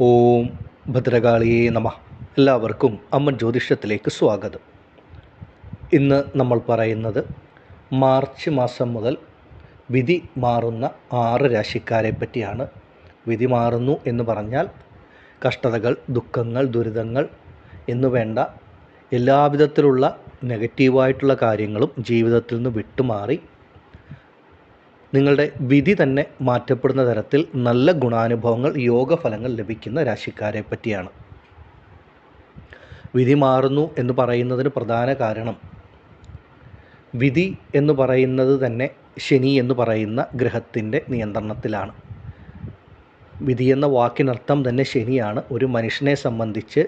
ഓം ഭദ്രകാളിയേ നമ. എല്ലാവർക്കും അമ്മൻ ജ്യോതിഷത്തിലേക്ക് സ്വാഗതം. ഇന്ന് നമ്മൾ പറയുന്നത് മാർച്ച് മാസം മുതൽ വിധി മാറുന്ന ആറ് രാശിക്കാരെ പറ്റിയാണ്. വിധി മാറുന്നു എന്ന് പറഞ്ഞാൽ കഷ്ടതകൾ ദുഃഖങ്ങൾ ദുരിതങ്ങൾ എന്നു വേണ്ട എല്ലാവിധത്തിലുള്ള നെഗറ്റീവായിട്ടുള്ള കാര്യങ്ങളും ജീവിതത്തിൽ നിന്ന് വിട്ടുമാറി നിങ്ങളുടെ വിധി തന്നെ മാറ്റപ്പെടുന്ന തരത്തിൽ നല്ല ഗുണാനുഭവങ്ങൾ യോഗഫലങ്ങൾ ലഭിക്കുന്ന രാശിക്കാരെ പറ്റിയാണ്. വിധി മാറുന്നു എന്ന് പറയുന്നതിന് പ്രധാന കാരണം വിധി എന്ന് പറയുന്നത് തന്നെ ശനി എന്ന് പറയുന്ന ഗ്രഹത്തിന്റെ നിയന്ത്രണത്തിലാണ്. വിധി എന്ന വാക്കിനർത്ഥം തന്നെ ശനിയാണ്. ഒരു മനുഷ്യനെ സംബന്ധിച്ച്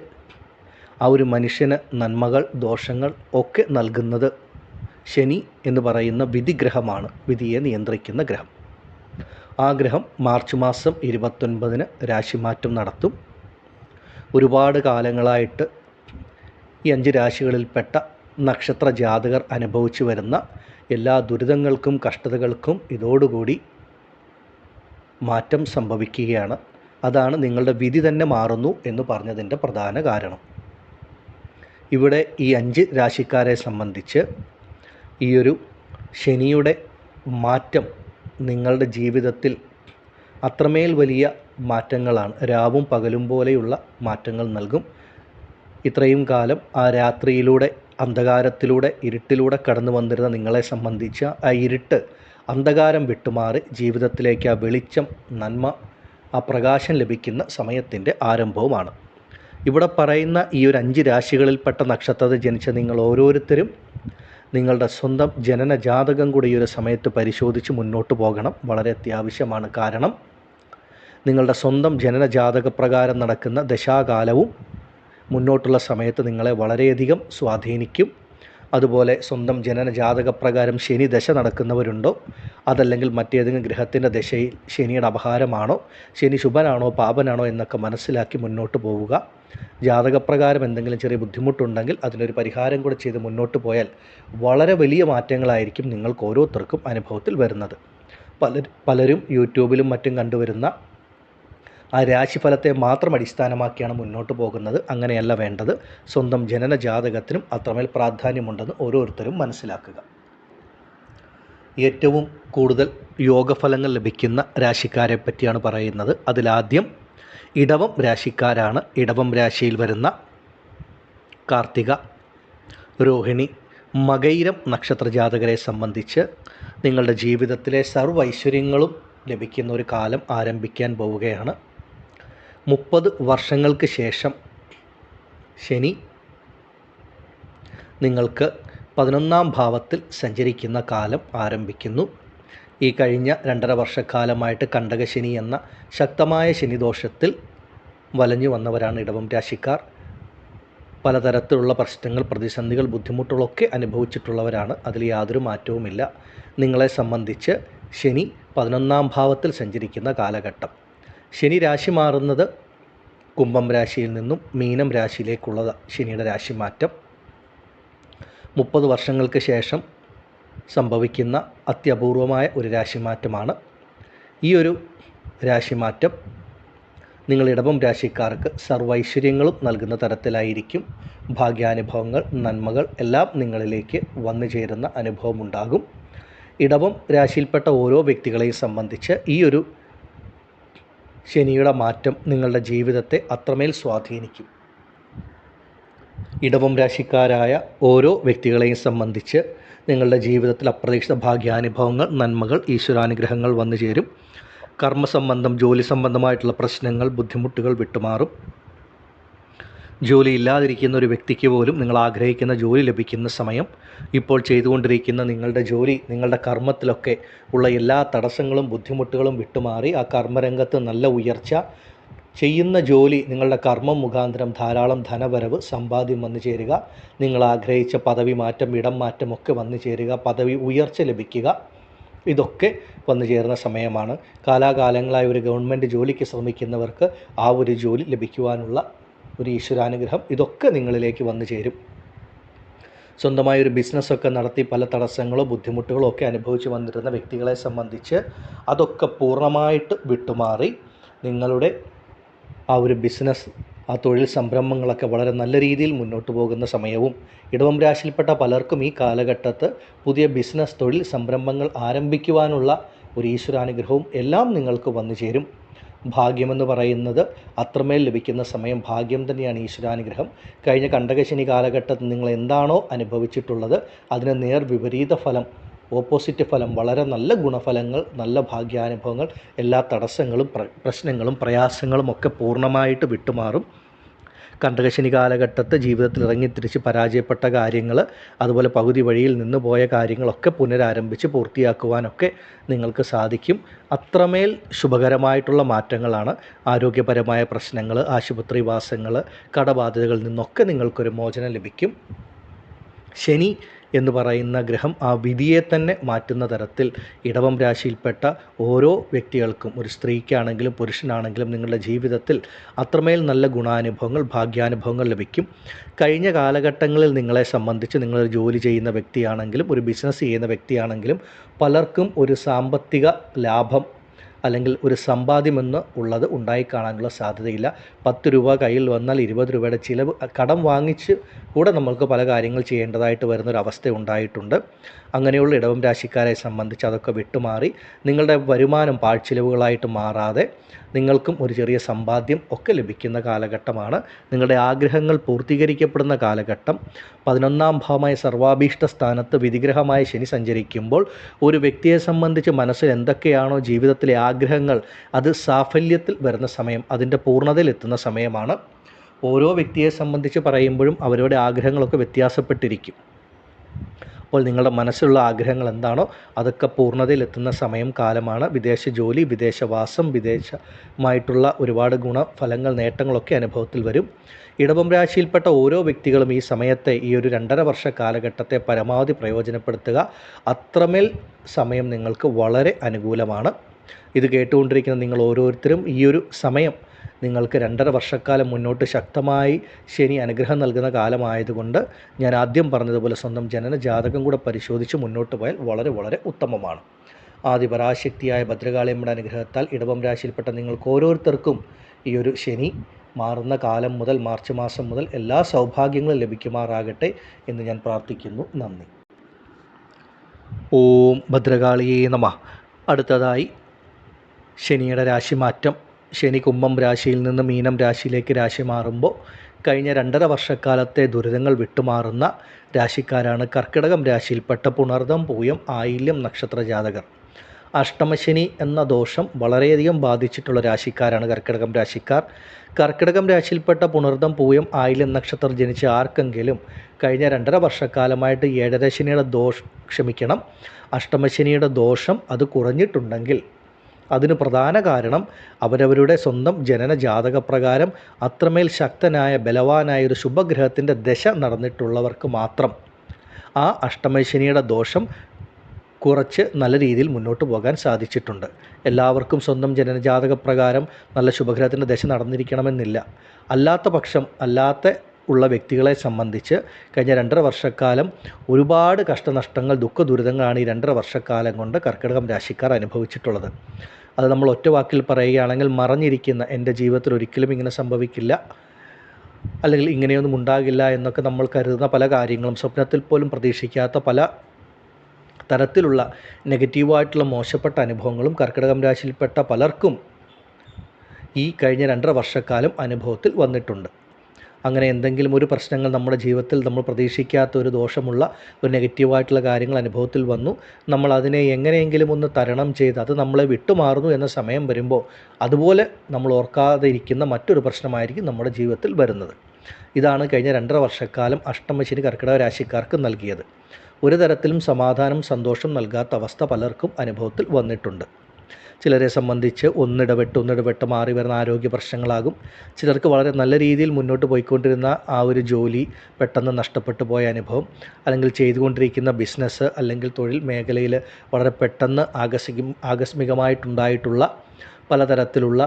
ആ ഒരു മനുഷ്യന് നന്മകൾ ദോഷങ്ങൾ ഒക്കെ നൽകുന്നത് ശനി എന്ന് പറയുന്ന വിധിഗ്രഹമാണ്. വിധിയെ നിയന്ത്രിക്കുന്ന ഗ്രഹം. ആ ഗ്രഹം മാർച്ച് മാസം ഇരുപത്തൊൻപതിന് രാശിമാറ്റം നടത്തും. ഒരുപാട് കാലങ്ങളായിട്ട് ഈ അഞ്ച് രാശികളിൽപ്പെട്ട നക്ഷത്ര ജാതകർ അനുഭവിച്ചു വരുന്ന എല്ലാ ദുരിതങ്ങൾക്കും കഷ്ടതകൾക്കും ഇതോടുകൂടി മാറ്റം സംഭവിക്കുകയാണ്. അതാണ് നിങ്ങളുടെ വിധി തന്നെ മാറുന്നു എന്ന് പറഞ്ഞതിന്റെ പ്രധാന കാരണം. ഇവിടെ ഈ അഞ്ച് രാശിക്കാരെ സംബന്ധിച്ച് ഈ ഒരു ശനിയുടെ മാറ്റം നിങ്ങളുടെ ജീവിതത്തിൽ അത്രമേൽ വലിയ മാറ്റങ്ങളാണ്. രാവും പകലും പോലെയുള്ള മാറ്റങ്ങൾ നൽകും. ഇത്രയും കാലം ആ രാത്രിയിലൂടെ അന്ധകാരത്തിലൂടെ ഇരുട്ടിലൂടെ കടന്നു വന്നിരുന്ന നിങ്ങളെ സംബന്ധിച്ച ആ ഇരുട്ട് അന്ധകാരം വിട്ടുമാറി ജീവിതത്തിലേക്ക് ആ വെളിച്ചം നന്മ ആ പ്രകാശം ലഭിക്കുന്ന സമയത്തിന്റെ ആരംഭവുമാണ്. ഇവിടെ പറയുന്ന ഈ ഒരു അഞ്ച് രാശികളിൽപ്പെട്ട നക്ഷത്രത്തിൽ ജനിച്ച നിങ്ങൾ ഓരോരുത്തരും നിങ്ങളുടെ സ്വന്തം ജനന ജാതകം കൂടി ഒരു സമയത്ത് പരിശോധിച്ച് മുന്നോട്ട് പോകണം. വളരെ അത്യാവശ്യമാണ്. കാരണം നിങ്ങളുടെ സ്വന്തം ജനന ജാതക പ്രകാരം നടക്കുന്ന ദശാകാലവും മുന്നോട്ടുള്ള സമയത്ത് നിങ്ങളെ വളരെയധികം സ്വാധീനിക്കും. അതുപോലെ സ്വന്തം ജനന ജാതകപ്രകാരം ശനി ദശ നടക്കുന്നവരുണ്ടോ? അതല്ലെങ്കിൽ മറ്റേതെങ്കിലും ഗ്രഹത്തിന്റെ ദശയിൽ ശനിയുടെ അപഹാരമാണോ? ശനി ശുഭനാണോ പാപനാണോ എന്നൊക്കെ മനസ്സിലാക്കി മുന്നോട്ട് പോവുക. ജാതകപ്രകാരം എന്തെങ്കിലും ചെറിയ ബുദ്ധിമുട്ടുണ്ടെങ്കിൽ അതിനൊരു പരിഹാരം കൂടെ ചെയ്ത് മുന്നോട്ട് പോയാൽ വളരെ വലിയ മാറ്റങ്ങളായിരിക്കും നിങ്ങൾക്ക് ഓരോരുത്തർക്കും അനുഭവത്തിൽ വരുന്നത്. പല പലരും യൂട്യൂബിലും മറ്റും കണ്ടുവരുന്ന ആ രാശിഫലത്തെ മാത്രം അടിസ്ഥാനമാക്കിയാണ് മുന്നോട്ട് പോകുന്നത്. അങ്ങനെയല്ല വേണ്ടത്. സ്വന്തം ജനന ജാതകത്തിനും അത്രമേൽ പ്രാധാന്യമുണ്ടെന്ന് ഓരോരുത്തരും മനസ്സിലാക്കുക. ഏറ്റവും കൂടുതൽ യോഗഫലങ്ങൾ ലഭിക്കുന്ന രാശിക്കാരെ പറ്റിയാണ് പറയുന്നത്. അതിലാദ്യം ഇടവം രാശിക്കാരാണ്. ഇടവം രാശിയിൽ വരുന്ന കാർത്തിക രോഹിണി മകൈരം നക്ഷത്ര ജാതകരെ സംബന്ധിച്ച് നിങ്ങളുടെ ജീവിതത്തിലെ സർവ ഐശ്വര്യങ്ങളും ലഭിക്കുന്ന ഒരു കാലം ആരംഭിക്കാൻ പോവുകയാണ്. മുപ്പത് വർഷങ്ങൾക്ക് ശേഷം ശനി നിങ്ങൾക്ക് പതിനൊന്നാം ഭാവത്തിൽ സഞ്ചരിക്കുന്ന കാലം ആരംഭിക്കുന്നു. ഈ കഴിഞ്ഞ രണ്ടര വർഷക്കാലമായിട്ട് കണ്ടകശനി എന്ന ശക്തമായ ശനിദോഷത്തിൽ വലഞ്ഞു വന്നവരാണ് ഇടവം രാശിക്കാർ. പലതരത്തിലുള്ള പ്രശ്നങ്ങൾ പ്രതിസന്ധികൾ ബുദ്ധിമുട്ടുകളൊക്കെ അനുഭവിച്ചിട്ടുള്ളവരാണ്. അതിൽ യാതൊരു മാറ്റവുമില്ല. നിങ്ങളെ സംബന്ധിച്ച് ശനി പതിനൊന്നാം ഭാവത്തിൽ സഞ്ചരിക്കുന്ന കാലഘട്ടം. ശനി രാശി മാറുന്നത് കുംഭം രാശിയിൽ നിന്നും മീനം രാശിയിലേക്കുള്ള ശനിയുടെ രാശിമാറ്റം മുപ്പത് വർഷങ്ങൾക്ക് ശേഷം സംഭവിക്കുന്ന അത്യപൂർവമായ ഒരു രാശി മാറ്റമാണ് ഈ ഒരു രാശി മാറ്റം. നിങ്ങൾ ഇടവം രാശിക്കാർക്ക് സർവൈശ്വര്യങ്ങളും നൽകുന്ന തരത്തിലായിരിക്കും. ഭാഗ്യാനുഭവങ്ങൾ നന്മകൾ എല്ലാം നിങ്ങളിലേക്ക് വന്നു ചേരുന്ന അനുഭവമുണ്ടാകും ഇടവം രാശിയിൽപ്പെട്ട ഓരോ വ്യക്തികളെയും സംബന്ധിച്ച് ഈ ഒരു ശനിയുടെ മാറ്റം നിങ്ങളുടെ ജീവിതത്തെ അത്രമേൽ സ്വാധീനിക്കും. ഇടവം രാശിക്കാരായ ഓരോ വ്യക്തികളെയും സംബന്ധിച്ച് നിങ്ങളുടെ ജീവിതത്തിൽ അപ്രതീക്ഷിത ഭാഗ്യാനുഭവങ്ങൾ നന്മകൾ ഈശ്വരാനുഗ്രഹങ്ങൾ വന്നു ചേരും കർമ്മസംബന്ധം ജോലി സംബന്ധമായിട്ടുള്ള പ്രശ്നങ്ങൾ ബുദ്ധിമുട്ടുകൾ വിട്ടുമാറും. ജോലി ഇല്ലാതിരിക്കുന്ന ഒരു വ്യക്തിക്ക് പോലും നിങ്ങൾ ആഗ്രഹിക്കുന്ന ജോലി ലഭിക്കുന്ന സമയം ഇപ്പോൾ ചെയ്തുകൊണ്ടിരിക്കുന്ന നിങ്ങളുടെ ജോലി നിങ്ങളുടെ കർമ്മത്തിലൊക്കെ ഉള്ള എല്ലാ തടസ്സങ്ങളും ബുദ്ധിമുട്ടുകളും വിട്ടുമാറി ആ കർമ്മരംഗത്ത് നല്ല ഉയർച്ച ചെയ്യുന്ന ജോലി നിങ്ങളുടെ കർമ്മം മുഖാന്തരം ധാരാളം ധനവരവ് സമ്പാദ്യം വന്നു ചേരുക നിങ്ങൾ ആഗ്രഹിച്ച പദവി മാറ്റം ഇടം മാറ്റമൊക്കെ വന്നു ചേരുക പദവി ഉയർച്ച ലഭിക്കുക ഇതൊക്കെ വന്നു ചേരുന്ന സമയമാണ്. കാലാകാലങ്ങളായി ഒരു ഗവൺമെന്റ് ജോലിക്ക് ശ്രമിക്കുന്നവർക്ക് ആ ഒരു ജോലി ലഭിക്കുവാനുള്ള ഒരു ഈശ്വരാനുഗ്രഹം ഇതൊക്കെ നിങ്ങളിലേക്ക് വന്നു ചേരും. സ്വന്തമായ ഒരു ബിസിനസ്സൊക്കെ നടത്തി പല തടസ്സങ്ങളോ ബുദ്ധിമുട്ടുകളോ ഒക്കെ അനുഭവിച്ച് വന്നിരുന്ന വ്യക്തികളെ സംബന്ധിച്ച് അതൊക്കെ പൂർണമായിട്ട് വിട്ടുമാറി നിങ്ങളുടെ ആ ഒരു ബിസിനസ് ആ തൊഴിൽ സംരംഭങ്ങളൊക്കെ വളരെ നല്ല രീതിയിൽ മുന്നോട്ട് പോകുന്ന സമയവും ഇടവം രാശിയിൽപ്പെട്ട പലർക്കും ഈ കാലഘട്ടത്ത് പുതിയ ബിസിനസ് തൊഴിൽ സംരംഭങ്ങൾ ആരംഭിക്കുവാനുള്ള ഒരു ഈശ്വരാനുഗ്രഹവും എല്ലാം നിങ്ങൾക്ക് വന്നു ചേരും. ഭാഗ്യമെന്ന് പറയുന്നത് അത്രമേൽ ലഭിക്കുന്ന സമയം ഭാഗ്യം തന്നെയാണ് ഈശ്വരാനുഗ്രഹം. കഴിഞ്ഞ കണ്ടകശനി കാലഘട്ടത്തിൽ നിങ്ങൾ എന്താണോ അനുഭവിച്ചിട്ടുള്ളത് അതിന് നേർ വിപരീത ഫലം ഓപ്പോസിറ്റ് ഫലം വളരെ നല്ല ഗുണഫലങ്ങൾ നല്ല ഭാഗ്യാനുഭവങ്ങൾ എല്ലാ തടസ്സങ്ങളും പ്ര- പ്രശ്നങ്ങളും പ്രയാസങ്ങളും ഒക്കെ പൂർണമായിട്ട് വിട്ടുമാറും. കണ്ടകശനി കാലഘട്ടത്ത് ജീവിതത്തിൽ ഇറങ്ങി ഇറങ്ങിത്തിരിച്ച് പരാജയപ്പെട്ട കാര്യങ്ങൾ അതുപോലെ പകുതി വഴിയിൽ നിന്ന് പോയ കാര്യങ്ങളൊക്കെ പുനരാരംഭിച്ച് പൂർത്തിയാക്കുവാനൊക്കെ നിങ്ങൾക്ക് സാധിക്കും. അത്രമേൽ ശുഭകരമായിട്ടുള്ള മാറ്റങ്ങളാണ് ആരോഗ്യപരമായ പ്രശ്നങ്ങൾ ആശുപത്രിവാസങ്ങൾ കടബാധ്യതകളിൽ നിന്നൊക്കെ നിങ്ങൾക്കൊരു മോചനം ലഭിക്കും. ശനി എന്ന് പറയുന്ന ഗ്രഹം ആ വിധിയെ തന്നെ മാറ്റുന്ന തരത്തിൽ ഇടവം രാശിയിൽപ്പെട്ട ഓരോ വ്യക്തികൾക്കും ഒരു സ്ത്രീക്കാണെങ്കിലും പുരുഷനാണെങ്കിലും നിങ്ങളുടെ ജീവിതത്തിൽ അത്രമേൽ നല്ല ഗുണാനുഭവങ്ങൾ ഭാഗ്യാനുഭവങ്ങൾ ലഭിക്കും. കഴിഞ്ഞ കാലഘട്ടങ്ങളിൽ നിങ്ങളെ സംബന്ധിച്ച് നിങ്ങളൊരു ജോലി ചെയ്യുന്ന വ്യക്തിയാണെങ്കിലും ഒരു ബിസിനസ് ചെയ്യുന്ന വ്യക്തിയാണെങ്കിലും പലർക്കും ഒരു സാമ്പത്തിക ലാഭം അല്ലെങ്കിൽ ഒരു സമ്പാദ്യമെന്ന് ഉള്ളത് ഉണ്ടായി കാണാനുള്ള സാധ്യതയില്ല. പത്ത് രൂപ കയ്യിൽ വന്നാൽ ഇരുപത് രൂപയുടെ ചിലവ് കടം വാങ്ങിച്ച് കൂടെ നമ്മൾക്ക് പല കാര്യങ്ങൾ ചെയ്യേണ്ടതായിട്ട് വരുന്നൊരവസ്ഥ ഉണ്ടായിട്ടുണ്ട്. അങ്ങനെയുള്ള ഇടവം രാശിക്കാരെ സംബന്ധിച്ച് അതൊക്കെ വിട്ടുമാറി. നിങ്ങളുടെ വരുമാനം പാഴ്ചിലവുകളായിട്ട് മാറാതെ നിങ്ങൾക്കും ഒരു ചെറിയ സമ്പാദ്യം ഒക്കെ ലഭിക്കുന്ന കാലഘട്ടമാണ്. നിങ്ങളുടെ ആഗ്രഹങ്ങൾ പൂർത്തീകരിക്കപ്പെടുന്ന കാലഘട്ടം. പതിനൊന്നാം ഭാവമായ സർവാഭീഷ്ട സ്ഥാനത്ത് വിധിഗ്രഹമായ ശനി സഞ്ചരിക്കുമ്പോൾ ഒരു വ്യക്തിയെ സംബന്ധിച്ച് മനസ്സിൽ എന്തൊക്കെയാണോ ജീവിതത്തിലെ ആഗ്രഹങ്ങൾ അത് സാഫല്യത്തിൽ വരുന്ന സമയം അതിന്റെ പൂർണതയിലെത്തുന്ന സമയമാണ്. ഓരോ വ്യക്തിയെ സംബന്ധിച്ച് പറയുമ്പോഴും അവരുടെ ആഗ്രഹങ്ങളൊക്കെ വ്യത്യാസപ്പെട്ടിരിക്കും. അപ്പോൾ നിങ്ങളുടെ മനസ്സിലുള്ള ആഗ്രഹങ്ങൾ എന്താണോ അതൊക്കെ പൂർണതയിലെത്തുന്ന സമയം കാലമാണ്. വിദേശ ജോലി വിദേശവാസം വിദേശമായിട്ടുള്ള ഒരുപാട് ഗുണഫലങ്ങൾ നേട്ടങ്ങളൊക്കെ അനുഭവത്തിൽ വരും. ഇടവം രാശിയിൽപ്പെട്ട ഓരോ വ്യക്തികളും ഈ സമയത്തെ ഈ ഒരു രണ്ടര വർഷ കാലഘട്ടത്തെ പരമാവധി പ്രയോജനപ്പെടുത്തുക. അത്രമേൽ സമയം നിങ്ങൾക്ക് വളരെ അനുകൂലമാണ്. ഇത് കേട്ടുകൊണ്ടിരിക്കുന്ന നിങ്ങൾ ഓരോരുത്തരും ഈ ഒരു സമയം നിങ്ങൾക്ക് രണ്ടര വർഷക്കാലം മുന്നോട്ട് ശക്തമായി ശനി അനുഗ്രഹം നൽകുന്ന കാലമായതുകൊണ്ട് ഞാൻ ആദ്യം പറഞ്ഞതുപോലെ സ്വന്തം ജനന ജാതകം കൂടെ പരിശോധിച്ച് മുന്നോട്ട് പോയാൽ വളരെ വളരെ ഉത്തമമാണ്. ആദിപരാശക്തിയായ ഭദ്രകാളിയമ്മയുടെ അനുഗ്രഹത്താൽ ഇടവം രാശിയിൽപ്പെട്ട നിങ്ങൾക്ക് ഓരോരുത്തർക്കും ഈ ഒരു ശനി മാറുന്ന കാലം മുതൽ മാർച്ച് മാസം മുതൽ എല്ലാ സൗഭാഗ്യങ്ങളും ലഭിക്കുമാറാകട്ടെ എന്ന് ഞാൻ പ്രാർത്ഥിക്കുന്നു. നന്ദി. ഓം ഭദ്രകാളിയേ നമ. അടുത്തതായി ശനിയുടെ രാശിമാറ്റം. ശനി കുംഭം രാശിയിൽ നിന്ന് മീനം രാശിയിലേക്ക് രാശി മാറുമ്പോൾ കഴിഞ്ഞ രണ്ടര വർഷക്കാലത്തെ ദുരിതങ്ങൾ വിട്ടുമാറുന്ന രാശിക്കാരാണ് കർക്കിടകം രാശിയിൽപ്പെട്ട പുണർദം പൂയം ആയില്യം നക്ഷത്ര ജാതകർ. അഷ്ടമശനി എന്ന ദോഷം വളരെയധികം ബാധിച്ചിട്ടുള്ള രാശിക്കാരാണ് കർക്കിടകം രാശിക്കാർ. കർക്കിടകം രാശിയിൽപ്പെട്ട പുണർദം പൂയം ആയില്യം നക്ഷത്രം ജനിച്ച ആർക്കെങ്കിലും കഴിഞ്ഞ രണ്ടര വർഷക്കാലമായിട്ട് ഏഴരശനിയുടെ ദോഷം ക്ഷമിക്കണം. അഷ്ടമശനിയുടെ ദോഷം അത് കുറഞ്ഞിട്ടുണ്ടെങ്കിൽ അതിന് പ്രധാന കാരണം അവരവരുടെ സ്വന്തം ജനന ജാതകപ്രകാരം അത്രമേൽ ശക്തനായ ബലവാനായ ഒരു ശുഭഗ്രഹത്തിന്റെ ദശ നടന്നിട്ടുള്ളവർക്ക് മാത്രം. ആ അഷ്ടമശനിയുടെ ദോഷം കുറച്ച് നല്ല രീതിയിൽ മുന്നോട്ട് പോകാൻ സാധിച്ചിട്ടുണ്ട്. എല്ലാവർക്കും സ്വന്തം ജനനജാതകപ്രകാരം നല്ല ശുഭഗ്രഹത്തിന്റെ ദശ നടന്നിരിക്കണമെന്നില്ല. അല്ലാത്ത പക്ഷം അല്ലാത്ത ഉള്ള വ്യക്തികളെ സംബന്ധിച്ച് കഴിഞ്ഞ രണ്ടര വർഷക്കാലം ഒരുപാട് കഷ്ടനഷ്ടങ്ങൾ ദുഃഖ ദുരിതങ്ങളാണ് ഈ രണ്ടര വർഷക്കാലം കൊണ്ട് കർക്കിടകം രാശിക്കാർ അനുഭവിച്ചിട്ടുള്ളത്. അത് നമ്മൾ ഒറ്റ വാക്കിൽ പറയുകയാണെങ്കിൽ മറഞ്ഞിരിക്കുന്ന എന്റെ ജീവിതത്തിൽ ഒരിക്കലും ഇങ്ങനെ സംഭവിക്കില്ല. അല്ലെങ്കിൽ ഇങ്ങനെയൊന്നും ഉണ്ടാകില്ല എന്നൊക്കെ നമ്മൾ കരുതുന്ന പല കാര്യങ്ങളും സ്വപ്നത്തിൽ പോലും പ്രതീക്ഷിക്കാത്ത പല തരത്തിലുള്ള നെഗറ്റീവായിട്ടുള്ള മോശപ്പെട്ട അനുഭവങ്ങളും കർക്കിടകം രാശിയിൽപ്പെട്ട പലർക്കും ഈ കഴിഞ്ഞ രണ്ടര വർഷക്കാലം അനുഭവത്തിൽ വന്നിട്ടുണ്ട്. അങ്ങനെ എന്തെങ്കിലും ഒരു പ്രശ്നങ്ങൾ നമ്മുടെ ജീവിതത്തിൽ നമ്മൾ പ്രതീക്ഷിക്കാത്ത ഒരു ദോഷമുള്ള ഒരു നെഗറ്റീവായിട്ടുള്ള കാര്യങ്ങൾ അനുഭവത്തിൽ വന്നു. നമ്മൾ അതിനെ എങ്ങനെയെങ്കിലും ഒന്ന് തരണം ചെയ്ത് അത് നമ്മളെ വിട്ടുമാറുന്നു എന്ന സമയം വരുമ്പോൾ അതുപോലെ നമ്മൾ ഓർക്കാതെ ഇരിക്കുന്ന മറ്റൊരു പ്രശ്നമായിരിക്കും നമ്മുടെ ജീവിതത്തിൽ വരുന്നത്. ഇതാണ് കഴിഞ്ഞ രണ്ടര വർഷക്കാലം അഷ്ടമശനി കർക്കിടക രാശിക്കാർക്ക് നൽകിയത്. ഒരു തരത്തിലും സമാധാനം സന്തോഷം നൽകാത്ത അവസ്ഥ പലർക്കും അനുഭവത്തിൽ വന്നിട്ടുണ്ട്. ചിലരെ സംബന്ധിച്ച് ഒന്നിടവിട്ട് ഒന്നിടവിട്ട് മാറി വരുന്ന ആരോഗ്യ പ്രശ്നങ്ങളാകും. ചിലർക്ക് വളരെ നല്ല രീതിയിൽ മുന്നോട്ട് പോയിക്കൊണ്ടിരുന്ന ആ ഒരു ജോലി പെട്ടെന്ന് നഷ്ടപ്പെട്ടു പോയ അനുഭവം. അല്ലെങ്കിൽ ചെയ്തുകൊണ്ടിരിക്കുന്ന ബിസിനസ് അല്ലെങ്കിൽ തൊഴിൽ മേഖലയിൽ വളരെ പെട്ടെന്ന് ആകസ്മിക ആകസ്മികമായിട്ടുണ്ടായിട്ടുള്ള പലതരത്തിലുള്ള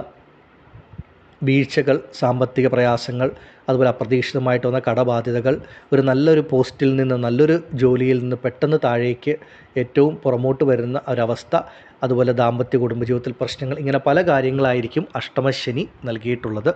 വീഴ്ചകൾ സാമ്പത്തിക പ്രയാസങ്ങൾ അതുപോലെ അപ്രതീക്ഷിതമായിട്ട് വന്ന കടബാധ്യതകൾ ഒരു നല്ലൊരു പോസ്റ്റിൽ നിന്ന് നല്ലൊരു ജോലിയിൽ നിന്ന് പെട്ടെന്ന് താഴേക്ക് ഏറ്റവും പുറമോട്ട് വരുന്ന ഒരവസ്ഥ അതുപോലെ ദാമ്പത്യ കുടുംബജീവിതത്തിൽ പ്രശ്നങ്ങൾ ഇങ്ങനെ പല കാര്യങ്ങളായിരിക്കും അഷ്ടമശനി നൽകിയിട്ടുള്ളത്.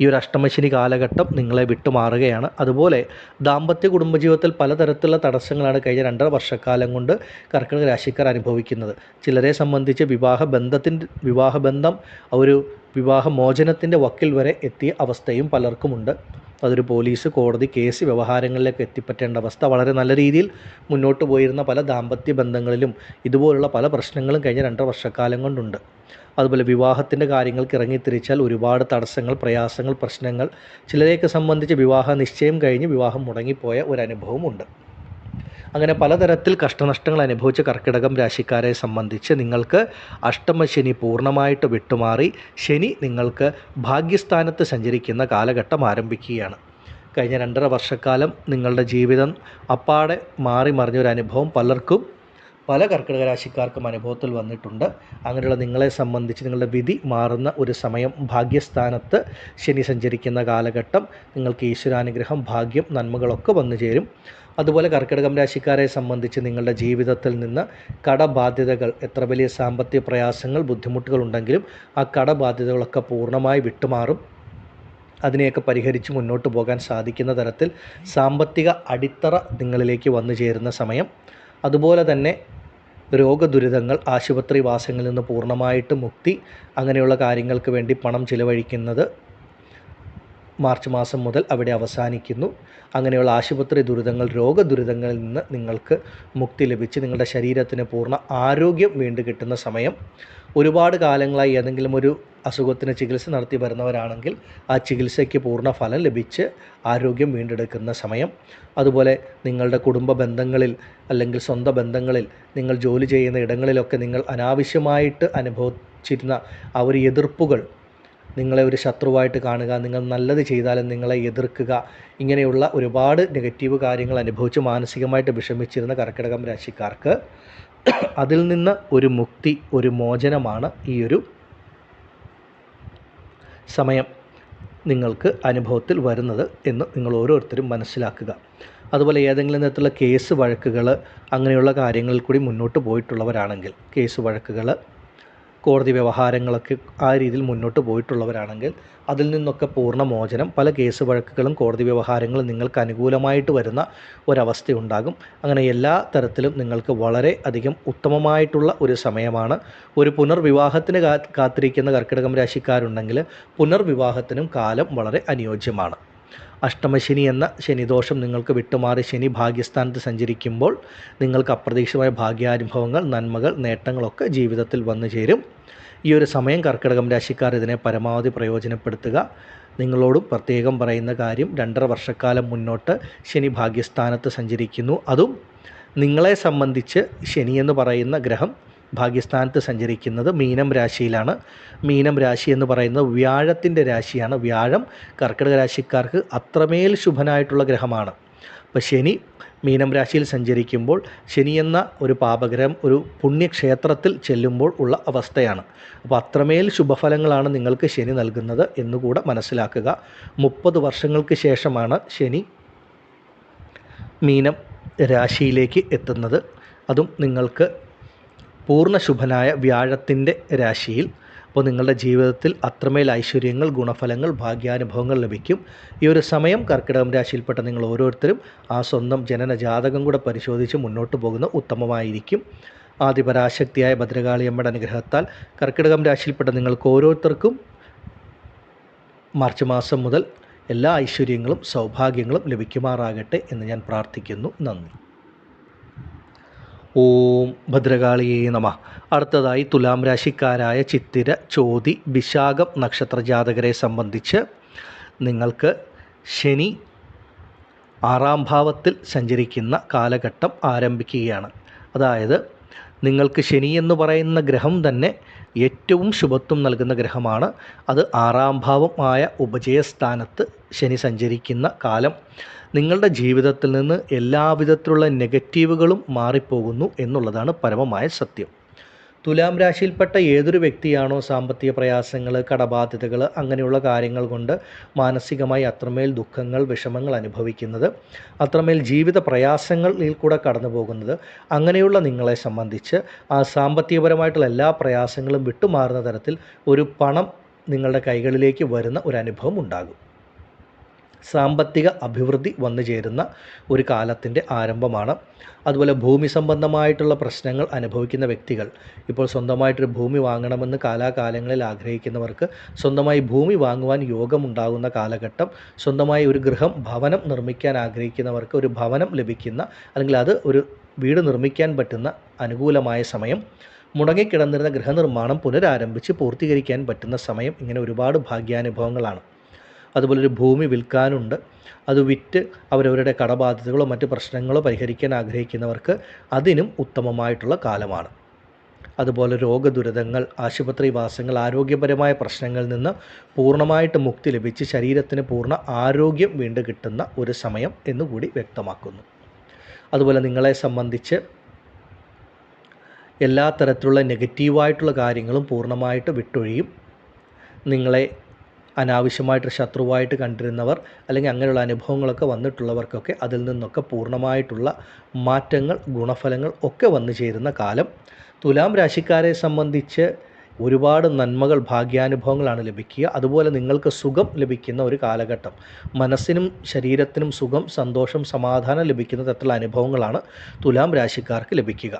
ഈ ഒരു അഷ്ടമശനി കാലഘട്ടം നിങ്ങളെ വിട്ടുമാറുകയാണ്. അതുപോലെ ദാമ്പത്യ കുടുംബജീവിതത്തിൽ പലതരത്തിലുള്ള തടസ്സങ്ങളാണ് കഴിഞ്ഞ രണ്ടര വർഷക്കാലം കൊണ്ട് കർക്കിടക രാശിക്കാർ അനുഭവിക്കുന്നത്. ചിലരെ സംബന്ധിച്ച് വിവാഹ ബന്ധത്തിന്റെ വിവാഹബന്ധം ഒരു വിവാഹ മോചനത്തിന്റെ വക്കിൽ വരെ എത്തിയ അവസ്ഥയും പലർക്കുമുണ്ട്. അതൊരു പോലീസ് കോടതി കേസ് വ്യവഹാരങ്ങളിലേക്ക് എത്തിപ്പറ്റേണ്ട അവസ്ഥ വളരെ നല്ല രീതിയിൽ മുന്നോട്ട് പോയിരുന്ന പല ദാമ്പത്യ ബന്ധങ്ങളിലും ഇതുപോലുള്ള പല പ്രശ്നങ്ങളും കഴിഞ്ഞ രണ്ടര വർഷക്കാലം കൊണ്ടുണ്ട്. അതുപോലെ വിവാഹത്തിന്റെ കാര്യങ്ങൾക്ക് ഇറങ്ങിത്തിരിച്ചാൽ ഒരുപാട് തടസ്സങ്ങൾ പ്രയാസങ്ങൾ പ്രശ്നങ്ങൾ ചിലരെയൊക്കെ സംബന്ധിച്ച് വിവാഹ നിശ്ചയം കഴിഞ്ഞ് വിവാഹം മുടങ്ങിപ്പോയ ഒരു അനുഭവമുണ്ട്. അങ്ങനെ പലതരത്തിൽ കഷ്ടനഷ്ടങ്ങൾ അനുഭവിച്ച കർക്കിടകം രാശിക്കാരെ സംബന്ധിച്ച് നിങ്ങൾക്ക് അഷ്ടമശനി പൂർണമായിട്ട് വിട്ടുമാറി ശനി നിങ്ങൾക്ക് ഭാഗ്യസ്ഥാനത്ത് സഞ്ചരിക്കുന്ന കാലഘട്ടം ആരംഭിക്കുകയാണ്. കഴിഞ്ഞ രണ്ടര വർഷക്കാലം നിങ്ങളുടെ ജീവിതം അപ്പാടെ മാറി മറിഞ്ഞൊരു അനുഭവം പലർക്കും പല കർക്കിടക രാശിക്കാർക്കും അനുഭവത്തിൽ വന്നിട്ടുണ്ട്. അങ്ങനെയുള്ള നിങ്ങളെ സംബന്ധിച്ച് നിങ്ങളുടെ വിധി മാറുന്ന ഒരു സമയം ഭാഗ്യസ്ഥാനത്ത് ശനി സഞ്ചരിക്കുന്ന കാലഘട്ടം നിങ്ങൾക്ക് ഈശ്വരാനുഗ്രഹം ഭാഗ്യം നന്മകളൊക്കെ വന്നു ചേരും. അതുപോലെ കർക്കിടകം രാശിക്കാരെ സംബന്ധിച്ച് നിങ്ങളുടെ ജീവിതത്തിൽ നിന്ന് കടബാധ്യതകൾ എത്ര വലിയ സാമ്പത്തിക പ്രയാസങ്ങൾ ബുദ്ധിമുട്ടുകൾ ഉണ്ടെങ്കിലും ആ കടബാധ്യതകളൊക്കെ പൂർണമായി വിട്ടുമാറും. അതിനെയൊക്കെ പരിഹരിച്ച് മുന്നോട്ട് പോകാൻ സാധിക്കുന്ന തരത്തിൽ സാമ്പത്തിക അടിത്തറ നിങ്ങളിലേക്ക് വന്നു ചേരുന്ന സമയം. അതുപോലെ തന്നെ രോഗദുരിതങ്ങൾ ആശുപത്രി വാസങ്ങളിൽ നിന്ന് പൂർണമായിട്ട് മുക്തി അങ്ങനെയുള്ള കാര്യങ്ങൾക്ക് വേണ്ടി പണം ചിലവഴിക്കുന്നത് മാർച്ച് മാസം മുതൽ അവിടെ അവസാനിക്കുന്നു. അങ്ങനെയുള്ള ആശുപത്രി ദുരിതങ്ങൾ രോഗദുരിതങ്ങളിൽ നിന്ന് നിങ്ങൾക്ക് മുക്തി ലഭിച്ച് നിങ്ങളുടെ ശരീരത്തിന് പൂർണ ആരോഗ്യം വീണ്ടും കിട്ടുന്ന സമയം. ഒരുപാട് കാലങ്ങളായി ഏതെങ്കിലും ഒരു അസുഖത്തിന് ചികിത്സ നടത്തി വരുന്നവരാണെങ്കിൽ ആ ചികിത്സയ്ക്ക് പൂർണ ഫലം ലഭിച്ച് ആരോഗ്യം വീണ്ടെടുക്കുന്ന സമയം. അതുപോലെ നിങ്ങളുടെ കുടുംബ ബന്ധങ്ങളിൽ അല്ലെങ്കിൽ സ്വന്തം ബന്ധങ്ങളിൽ നിങ്ങൾ ജോലി ചെയ്യുന്ന ഇടങ്ങളിലൊക്കെ നിങ്ങൾ അനാവശ്യമായിട്ട് അനുഭവിച്ചിരുന്ന ആ ഒരു എതിർപ്പുകൾ നിങ്ങളെ ഒരു ശത്രുവായിട്ട് കാണുക നിങ്ങൾ നല്ലത് ചെയ്താലും നിങ്ങളെ എതിർക്കുക. ഇങ്ങനെയുള്ള ഒരുപാട് നെഗറ്റീവ് കാര്യങ്ങൾ അനുഭവിച്ച് മാനസികമായിട്ട് വിഷമിച്ചിരുന്ന കർക്കിടകം രാശിക്കാർക്ക് അതിൽ നിന്ന് ഒരു മുക്തി ഒരു മോചനമാണ് ഈ ഒരു സമയം നിങ്ങൾക്ക് അനുഭവത്തിൽ വരുന്നത് എന്ന് നിങ്ങൾ ഓരോരുത്തരും മനസ്സിലാക്കുക. അതുപോലെ ഏതെങ്കിലും തരത്തിലുള്ള കേസ് വഴക്കുകൾ അങ്ങനെയുള്ള കാര്യങ്ങളിൽ കൂടി മുന്നോട്ട് പോയിട്ടുള്ളവരാണെങ്കിൽ കേസ് വഴക്കുകൾ കോടതി വ്യവഹാരങ്ങളൊക്കെ ആ രീതിയിൽ മുന്നോട്ട് പോയിട്ടുള്ളവരാണെങ്കിൽ അതിൽ നിന്നൊക്കെ പൂർണ മോചനം പല കേസ് വഴക്കുകളും കോടതി വ്യവഹാരങ്ങളും നിങ്ങൾക്ക് അനുകൂലമായിട്ട് വരുന്ന ഒരവസ്ഥയുണ്ടാകും. അങ്ങനെ എല്ലാ തരത്തിലും നിങ്ങൾക്ക് വളരെ അധികം ഉത്തമമായിട്ടുള്ള ഒരു സമയമാണ്. ഒരു പുനർവിവാഹത്തിന് കാത്തിരിക്കുന്ന കർക്കിടകം രാശിക്കാരുണ്ടെങ്കിൽ പുനർവിവാഹത്തിനും കാലം വളരെ അനുയോജ്യമാണ്. അഷ്ടമശനി എന്ന ശനിദോഷം നിങ്ങൾക്ക് വിട്ടുമാറി ശനി ഭാഗ്യസ്ഥാനത്ത് സഞ്ചരിക്കുമ്പോൾ നിങ്ങൾക്ക് അപ്രതീക്ഷിതമായ ഭാഗ്യാനുഭവങ്ങൾ നന്മകൾ നേട്ടങ്ങളൊക്കെ ജീവിതത്തിൽ വന്നു ചേരും. ഈ ഒരു സമയം കർക്കിടകം രാശിക്കാർ ഇതിനെ പരമാവധി പ്രയോജനപ്പെടുത്തുക. നിങ്ങളോടും പ്രത്യേകം പറയുന്ന കാര്യം രണ്ടര വർഷക്കാലം മുന്നോട്ട് ശനി ഭാഗ്യസ്ഥാനത്ത് സഞ്ചരിക്കുന്നു. അതും നിങ്ങളെ സംബന്ധിച്ച് ശനി എന്ന് പറയുന്ന ഗ്രഹം ഭാഗ്യസ്ഥാനത്ത് സഞ്ചരിക്കുന്നത് മീനം രാശിയിലാണ്. മീനം രാശി എന്ന് പറയുന്നത് വ്യാഴത്തിന്റെ രാശിയാണ്. വ്യാഴം കർക്കിടക രാശിക്കാർക്ക് അത്രമേൽ ശുഭനായിട്ടുള്ള ഗ്രഹമാണ്. അപ്പോൾ ശനി മീനം രാശിയിൽ സഞ്ചരിക്കുമ്പോൾ ശനി എന്ന ഒരു പാപഗ്രഹം ഒരു പുണ്യക്ഷേത്രത്തിൽ ചെല്ലുമ്പോൾ ഉള്ള അവസ്ഥയാണ്. അപ്പോൾ അത്രമേൽ ശുഭഫലങ്ങളാണ് നിങ്ങൾക്ക് ശനി നൽകുന്നത് എന്നുകൂടെ മനസ്സിലാക്കുക. മുപ്പത് വർഷങ്ങൾക്ക് ശേഷമാണ് ശനി മീനം രാശിയിലേക്ക് എത്തുന്നത്. അതും നിങ്ങൾക്ക് പൂർണ ശുഭനായ വ്യാഴത്തിന്റെ രാശിയിൽ. അപ്പോൾ നിങ്ങളുടെ ജീവിതത്തിൽ അത്രമേൽ ഐശ്വര്യങ്ങൾ ഗുണഫലങ്ങൾ ഭാഗ്യാനുഭവങ്ങൾ ലഭിക്കും. ഈ ഒരു സമയം കർക്കിടകം രാശിയിൽപ്പെട്ട നിങ്ങൾ ഓരോരുത്തരും ആ സ്വന്തം ജനന ജാതകം കൂടെ പരിശോധിച്ച് മുന്നോട്ട് പോകുന്ന ഉത്തമമായിരിക്കും. ആദിപരാശക്തിയായ ഭദ്രകാളിയമ്മയുടെ അനുഗ്രഹത്താൽ കർക്കിടകം രാശിയിൽപ്പെട്ട നിങ്ങൾക്ക് ഓരോരുത്തർക്കും മാർച്ച് മാസം മുതൽ എല്ലാ ഐശ്വര്യങ്ങളും സൗഭാഗ്യങ്ങളും ലഭിക്കുമാറാകട്ടെ എന്ന് ഞാൻ പ്രാർത്ഥിക്കുന്നു. നന്ദി. ഓം ഭദ്രകാളിയേ നമ. അടുത്തതായി തുലാം രാശിക്കാരായ ചിത്തിര ചോതി വിശാഖം നക്ഷത്ര ജാതകരെ സംബന്ധിച്ച് നിങ്ങൾക്ക് ശനി ആറാം ഭാവത്തിൽ സഞ്ചരിക്കുന്ന കാലഘട്ടം ആരംഭിക്കുകയാണ്. അതായത് നിങ്ങൾക്ക് ശനി എന്ന് പറയുന്ന ഗ്രഹം തന്നെ ഏറ്റവും ശുഭത്വം നൽകുന്ന ഗ്രഹമാണ്. അത് ആറാം ഭാവമായ ഉപജയസ്ഥാനത്ത് ശനി സഞ്ചരിക്കുന്ന കാലം നിങ്ങളുടെ ജീവിതത്തിൽ നിന്ന് എല്ലാവിധത്തിലുള്ള നെഗറ്റീവുകളും മാറിപ്പോകുന്നു എന്നുള്ളതാണ് പരമമായ സത്യം. തുലാം രാശിയിൽപ്പെട്ട ഏതൊരു വ്യക്തിയാണോ സാമ്പത്തിക പ്രയാസങ്ങൾ കടബാധ്യതകൾ അങ്ങനെയുള്ള കാര്യങ്ങൾ കൊണ്ട് മാനസികമായി അത്രമേൽ ദുഃഖങ്ങൾ വിഷമങ്ങൾ അനുഭവിക്കുന്നത് അത്രമേൽ ജീവിത പ്രയാസങ്ങളിൽ കൂടെ കടന്നു പോകുന്നത് അങ്ങനെയുള്ള നിങ്ങളെ സംബന്ധിച്ച് ആ സാമ്പത്തികപരമായിട്ടുള്ള എല്ലാ പ്രയാസങ്ങളും വിട്ടുമാറുന്ന തരത്തിൽ ഒരു പണം നിങ്ങളുടെ കൈകളിലേക്ക് വരുന്ന ഒരു അനുഭവം ഉണ്ടാകും. സാമ്പത്തിക അഭിവൃദ്ധി വന്നു ചേരുന്ന ഒരു കാലത്തിന്റെ ആരംഭമാണ്. അതുപോലെ ഭൂമി സംബന്ധമായിട്ടുള്ള പ്രശ്നങ്ങൾ അനുഭവിക്കുന്ന വ്യക്തികൾ ഇപ്പോൾ സ്വന്തമായിട്ടൊരു ഭൂമി വാങ്ങണമെന്ന് കാലാകാലങ്ങളിൽ ആഗ്രഹിക്കുന്നവർക്ക് സ്വന്തമായി ഭൂമി വാങ്ങുവാൻ യോഗമുണ്ടാകുന്ന കാലഘട്ടം സ്വന്തമായി ഒരു ഗൃഹം ഭവനം നിർമ്മിക്കാൻ ആഗ്രഹിക്കുന്നവർക്ക് ഒരു ഭവനം ലഭിക്കുന്ന അല്ലെങ്കിൽ അത് ഒരു വീട് നിർമ്മിക്കാൻ പറ്റുന്ന അനുകൂലമായ സമയം മുടങ്ങിക്കിടന്നിരുന്ന ഗൃഹനിർമ്മാണം പുനരാരംഭിച്ച് പൂർത്തീകരിക്കാൻ പറ്റുന്ന സമയം ഇങ്ങനെ ഒരുപാട് ഭാഗ്യാനുഭവങ്ങളാണ്. അതുപോലെ ഒരു ഭൂമി വിൽക്കാനുണ്ട്. അത് വിറ്റ് അവരവരുടെ കടബാധ്യതകളോ മറ്റ് പ്രശ്നങ്ങളോ പരിഹരിക്കാൻ ആഗ്രഹിക്കുന്നവർക്ക് അതിനും ഉത്തമമായിട്ടുള്ള കാലമാണ്. അതുപോലെ രോഗദുരിതങ്ങൾ ആശുപത്രിവാസങ്ങൾ ആരോഗ്യപരമായ പ്രശ്നങ്ങളിൽ നിന്ന് പൂർണമായിട്ട് മുക്തി ലഭിച്ച് ശരീരത്തിന് പൂർണ ആരോഗ്യം വീണ്ടും കിട്ടുന്ന ഒരു സമയം എന്നുകൂടി വ്യക്തമാക്കുന്നു. അതുപോലെ നിങ്ങളെ സംബന്ധിച്ച് എല്ലാ തരത്തിലുള്ള നെഗറ്റീവായിട്ടുള്ള കാര്യങ്ങളും പൂർണമായിട്ട് വിട്ടൊഴിയും. നിങ്ങളെ അനാവശ്യമായിട്ട് ശത്രുവായിട്ട് കണ്ടിരുന്നവർ അല്ലെങ്കിൽ അങ്ങനെയുള്ള അനുഭവങ്ങളൊക്കെ വന്നിട്ടുള്ളവർക്കൊക്കെ അതിൽ നിന്നൊക്കെ പൂർണമായിട്ടുള്ള മാറ്റങ്ങൾ ഗുണഫലങ്ങൾ ഒക്കെ വന്നു ചേരുന്ന കാലം. തുലാം രാശിക്കാരെ സംബന്ധിച്ച് ഒരുപാട് നന്മകൾ ഭാഗ്യാനുഭവങ്ങളാണ് ലഭിക്കുക. അതുപോലെ നിങ്ങൾക്ക് സുഖം ലഭിക്കുന്ന ഒരു കാലഘട്ടം. മനസ്സിനും ശരീരത്തിനും സുഖം സന്തോഷം സമാധാനം ലഭിക്കുന്ന തരത്തിലുള്ള അനുഭവങ്ങളാണ് തുലാം രാശിക്കാർക്ക് ലഭിക്കുക.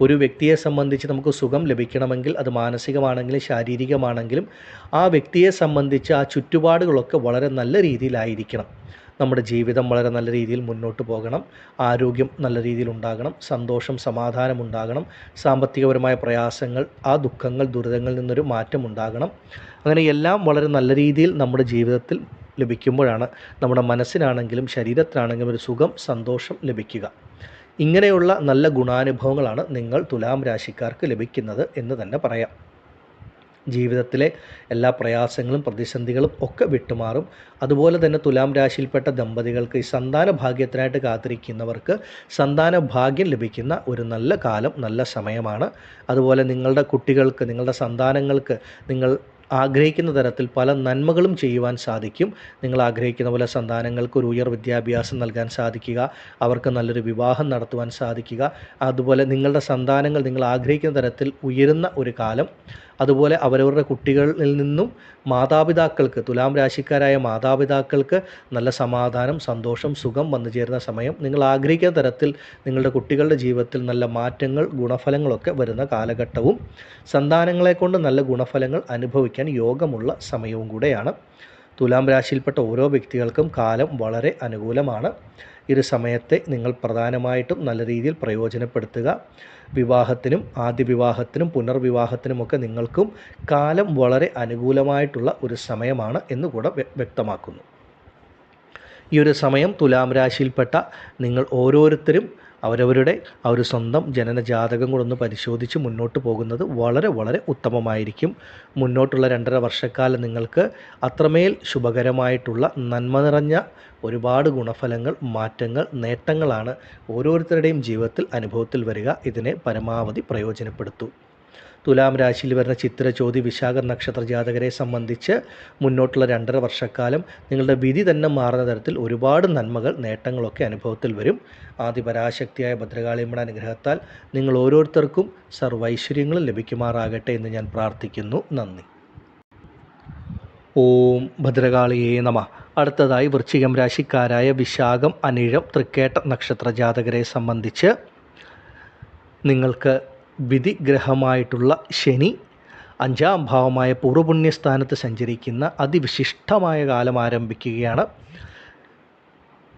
ഒരു വ്യക്തിയെ സംബന്ധിച്ച് നമുക്ക് സുഖം ലഭിക്കണമെങ്കിൽ അത് മാനസികമാണെങ്കിലും ശാരീരികമാണെങ്കിലും ആ വ്യക്തിയെ സംബന്ധിച്ച് ആ ചുറ്റുപാടുകളൊക്കെ വളരെ നല്ല രീതിയിലായിരിക്കണം. നമ്മുടെ ജീവിതം വളരെ നല്ല രീതിയിൽ മുന്നോട്ട് പോകണം. ആരോഗ്യം നല്ല രീതിയിൽ ഉണ്ടാകണം. സന്തോഷം സമാധാനം ഉണ്ടാകണം. സാമ്പത്തികപരമായ പ്രയാസങ്ങൾ ആ ദുഃഖങ്ങൾ ദുരിതങ്ങളിൽ നിന്നൊരു മാറ്റം ഉണ്ടാകണം. അങ്ങനെ എല്ലാം വളരെ നല്ല രീതിയിൽ നമ്മുടെ ജീവിതത്തിൽ ലഭിക്കുമ്പോഴാണ് നമ്മുടെ മനസ്സിനാണെങ്കിലും ശരീരത്തിനാണെങ്കിലും ഒരു സുഖം സന്തോഷം ലഭിക്കുക. ഇങ്ങനെയുള്ള നല്ല ഗുണാനുഭവങ്ങളാണ് നിങ്ങൾ തുലാം രാശിക്കാർക്ക് ലഭിക്കുന്നത് എന്ന് തന്നെ പറയാം. ജീവിതത്തിലെ എല്ലാ പ്രയാസങ്ങളും പ്രതിസന്ധികളും ഒക്കെ വിട്ടുമാറും. അതുപോലെ തന്നെ തുലാം രാശിയിൽപ്പെട്ട ദമ്പതികൾക്ക് ഈ സന്താന ഭാഗ്യത്തിനായിട്ട് കാത്തിരിക്കുന്നവർക്ക് സന്താന ഭാഗ്യം ലഭിക്കുന്ന ഒരു നല്ല കാലം നല്ല സമയമാണ്. അതുപോലെ നിങ്ങളുടെ കുട്ടികൾക്ക് നിങ്ങളുടെ സന്താനങ്ങൾക്ക് നിങ്ങൾ ആഗ്രഹിക്കുന്ന തരത്തിൽ പല നന്മകളും ചെയ്യുവാൻ സാധിക്കും. നിങ്ങൾ ആഗ്രഹിക്കുന്ന പോലെ സന്താനങ്ങൾക്ക് ഒരു ഉയർ വിദ്യാഭ്യാസം നൽകാൻ സാധിക്കുക. അവർക്ക് നല്ലൊരു വിവാഹം നടത്തുവാൻ സാധിക്കുക. അതുപോലെ നിങ്ങളുടെ സന്താനങ്ങൾ നിങ്ങൾ ആഗ്രഹിക്കുന്ന തരത്തിൽ ഉയരുന്ന ഒരു കാലം. അതുപോലെ അവരവരുടെ കുട്ടികളിൽ നിന്നും മാതാപിതാക്കൾക്ക് തുലാം രാശിക്കാരായ മാതാപിതാക്കൾക്ക് നല്ല സമാധാനം സന്തോഷം സുഖം വന്നു ചേരുന്ന സമയം. നിങ്ങൾ ആഗ്രഹിക്കുന്ന തരത്തിൽ നിങ്ങളുടെ കുട്ടികളുടെ ജീവിതത്തിൽ നല്ല മാറ്റങ്ങൾ ഗുണഫലങ്ങളൊക്കെ വരുന്ന കാലഘട്ടവും സന്താനങ്ങളെ കൊണ്ട് നല്ല ഗുണഫലങ്ങൾ അനുഭവിക്കാൻ യോഗമുള്ള സമയവും കൂടെയാണ്. തുലാം രാശിയിൽപ്പെട്ട ഓരോ വ്യക്തികൾക്കും കാലം വളരെ അനുകൂലമാണ്. ഈ ഒരു സമയത്തെ നിങ്ങൾ പ്രധാനമായിട്ടും നല്ല രീതിയിൽ പ്രയോജനപ്പെടുത്തുക. വിവാഹത്തിനും ആദ്യ വിവാഹത്തിനും പുനർവിവാഹത്തിനുമൊക്കെ നിങ്ങൾക്കും കാലം വളരെ അനുകൂലമായിട്ടുള്ള ഒരു സമയമാണ് എന്നുകൂടെ വ്യ- വ്യക്തമാക്കുന്നു. ഈ ഒരു സമയം തുലാം രാശിയിൽപ്പെട്ട നിങ്ങൾ ഓരോരുത്തരും അവരവരുടെ ആ ഒരു സ്വന്തം ജനന ജാതകം കൂടെ ഒന്ന് പരിശോധിച്ച് മുന്നോട്ട് പോകുന്നത് വളരെ വളരെ ഉത്തമമായിരിക്കും. മുന്നോട്ടുള്ള രണ്ടര വർഷക്കാലം നിങ്ങൾക്ക് അത്രമേൽ ശുഭകരമായിട്ടുള്ള നന്മ നിറഞ്ഞ ഒരുപാട് ഗുണഫലങ്ങൾ മാറ്റങ്ങൾ നേട്ടങ്ങളാണ് ഓരോരുത്തരുടെയും ജീവിതത്തിൽ അനുഭവത്തിൽ വരിക. ഇതിനെ പരമാവധി പ്രയോജനപ്പെടുത്തൂ. തുലാം രാശിയിൽ വരുന്ന ചിത്ര ചോതി വിശാഖ നക്ഷത്ര ജാതകരെ സംബന്ധിച്ച് മുന്നോട്ടുള്ള രണ്ടര വർഷക്കാലം നിങ്ങളുടെ വിധി തന്നെ മാറുന്ന തരത്തിൽ ഒരുപാട് നന്മകൾ നേട്ടങ്ങളൊക്കെ അനുഭവത്തിൽ വരും. ആദിപരാശക്തിയായ ഭദ്രകാളിയമ്മയുടെ അനുഗ്രഹത്താൽ നിങ്ങൾ ഓരോരുത്തർക്കും സർവൈശ്വര്യങ്ങളും ലഭിക്കുമാറാകട്ടെ എന്ന് ഞാൻ പ്രാർത്ഥിക്കുന്നു. നന്ദി. ഓം ഭദ്രകാളിയേ നമ. അടുത്തതായി വൃശ്ചികം രാശിക്കാരായ വിശാഖം അനിഴം തൃക്കേട്ട നക്ഷത്ര ജാതകരെ സംബന്ധിച്ച് നിങ്ങൾക്ക് വിധിഗ്രഹമായിട്ടുള്ള ശനി അഞ്ചാം ഭാവമായ പൂർവപുണ്യസ്ഥാനത്ത് സഞ്ചരിക്കുന്ന അതിവിശിഷ്ടമായ കാലം ആരംഭിക്കുകയാണ്.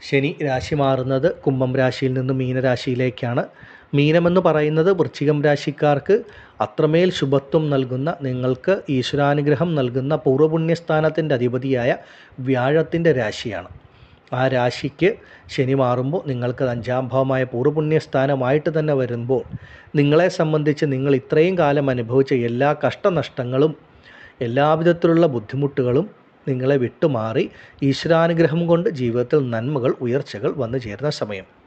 ശനി രാശി മാറുന്നത് കുംഭം രാശിയിൽ നിന്ന് മീനരാശിയിലേക്കാണ്. മീനമെന്ന് പറയുന്നത് വൃശ്ചികം രാശിക്കാർക്ക് അത്രമേൽ ശുഭത്വം നൽകുന്ന നിങ്ങൾക്ക് ഈശ്വരാനുഗ്രഹം നൽകുന്ന പൂർവപുണ്യസ്ഥാനത്തിന്റെ അധിപതിയായ വ്യാഴത്തിന്റെ രാശിയാണ്. ആ രാശിക്ക് ശനി മാറുമ്പോൾ നിങ്ങൾക്ക് അഞ്ചാം ഭാവമായ പൂർവപുണ്യസ്ഥാനമായിട്ട് തന്നെ വരുമ്പോൾ നിങ്ങളെ സംബന്ധിച്ച് നിങ്ങൾ ഇത്രയും കാലം അനുഭവിച്ച എല്ലാ കഷ്ടനഷ്ടങ്ങളും എല്ലാവിധത്തിലുള്ള ബുദ്ധിമുട്ടുകളും നിങ്ങളെ വിട്ടുമാറി ഈശ്വരാനുഗ്രഹം കൊണ്ട് ജീവിതത്തിൽ നന്മകൾ ഉയർച്ചകൾ വന്നു ചേരുന്ന സമയം.